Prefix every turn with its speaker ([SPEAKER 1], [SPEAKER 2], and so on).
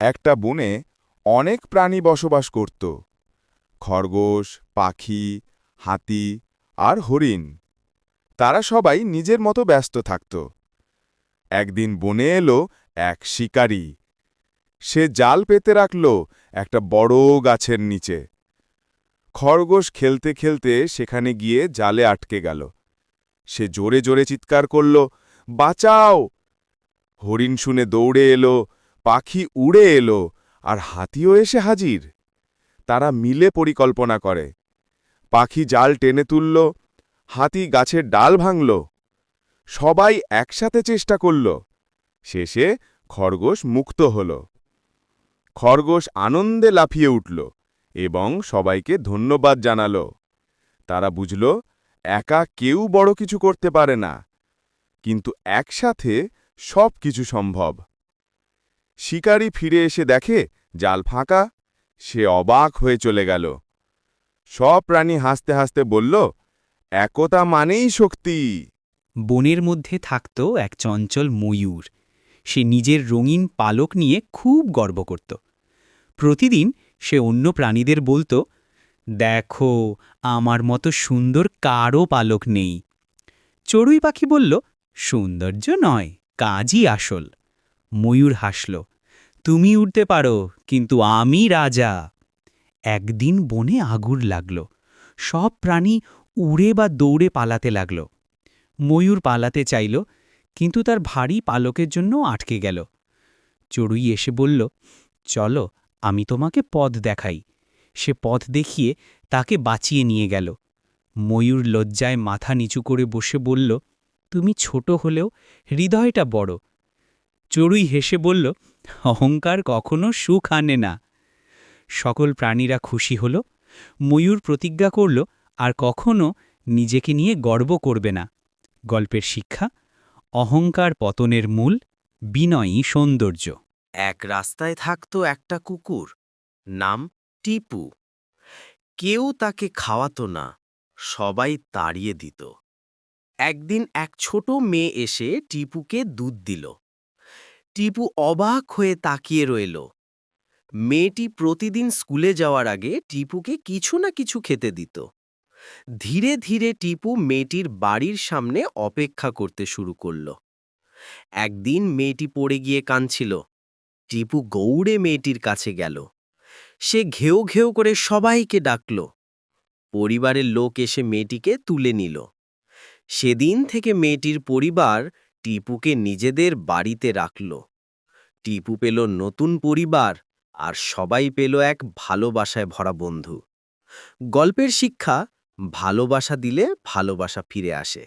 [SPEAKER 1] একটা বনে অনেক প্রাণী বসবাস করত। খরগোশ, পাখি, হাতি আর হরিণ। তারা সবাই নিজের মতো ব্যস্ত থাকত। একদিন বনে এলো এক শিকারী। সে জাল পেতে রাখল একটা বড় গাছের নিচে। খরগোশ খেলতে খেলতে সেখানে গিয়ে জালে আটকে গেল। সে জোরে জোরে চিৎকার করল, বাঁচাও! হরিণ শুনে দৌড়ে এলো পাখি উড়ে এলো আর হাতিও এসে হাজির। তারা মিলে পরিকল্পনা করে। পাখি জাল টেনে তুলল, হাতি গাছের ডাল ভাঙল। সবাই একসাথে চেষ্টা করল। শেষে খরগোশ মুক্ত হল। খরগোশ আনন্দে লাফিয়ে উঠল এবং সবাইকে ধন্যবাদ জানাল। তারা বুঝল, একা কেউ বড় কিছু করতে পারে না। কিন্তু একসাথে সব কিছু সম্ভব। শিকারী ফিরে এসে দেখে জাল ফাঁকা, সে অবাক হয়ে চলে গেল। সব প্রাণী হাসতে হাসতে বলল, একতা মানেই শক্তি।
[SPEAKER 2] বনের মধ্যে থাকত এক চঞ্চল ময়ূর। সে নিজের রঙিন পালক নিয়ে খুব গর্ব করত। প্রতিদিন সে অন্য প্রাণীদের বলতো, দেখো, আমার মতো সুন্দর কারও পালক নেই। চড়ুই পাখি বলল, সৌন্দর্য নয়, কাজই আসল। ময়ূর হাসল তুমি উঠতে পারো, কিন্তু আমি রাজা। একদিন বনে আগুন লাগল। সব প্রাণী উড়ে বা দৌড়ে পালাতে লাগল। ময়ূর পালাতে চাইল, কিন্তু তার ভারী পালকের জন্য আটকে গেল। চড়ুই এসে বলল, চলো, আমি তোমাকে পথ দেখাই। সে পথ দেখিয়ে তাকে বাঁচিয়ে নিয়ে গেল। ময়ূর লজ্জায় মাথা নিচু করে বসে বলল, তুমি ছোট হলেও হৃদয়টা বড়। চড়ুই হেসে বলল অহংকার কখনো সুখ আনে না। সকল প্রাণীরা খুশি হল, ময়ূর প্রতিজ্ঞা করল, আর কখনো নিজেকে নিয়ে গর্ব করবে না। গল্পের শিক্ষা, অহংকার পতনের মূল, বিনয়ী সৌন্দর্য।
[SPEAKER 3] এক রাস্তায় থাকত একটা কুকুর, নাম টিপু। কেউ তাকে খাওয়াতো না, সবাই তাড়িয়ে দিত। একদিন এক ছোট মেয়ে এসে টিপুকে দুধ দিল। টিপু অবাক হয়ে তাকিয়ে রইল। মেয়েটি প্রতিদিন স্কুলে যাওয়ার আগে টিপুকে কিছু না কিছু খেতে দিত। ধীরে ধীরে টিপু মেয়েটির বাড়ির সামনে অপেক্ষা করতে শুরু করল। একদিন মেয়েটি পড়ে গিয়ে কাঁদছিল। টিপু গৌড়ে মেয়েটির কাছে গেল। সে ঘেউ ঘেউ করে সবাইকে ডাকল। পরিবারের লোক এসে মেয়েটিকে তুলে নিল। সেদিন থেকে মেয়েটির পরিবার টিপুকে নিজেদের বাড়িতে রাখল। টিপু পেল নতুন পরিবার আর সবাই পেল এক ভালোবাসায় ভরা বন্ধু। গল্পের শিক্ষা, ভালোবাসা দিলে ভালোবাসা ফিরে আসে।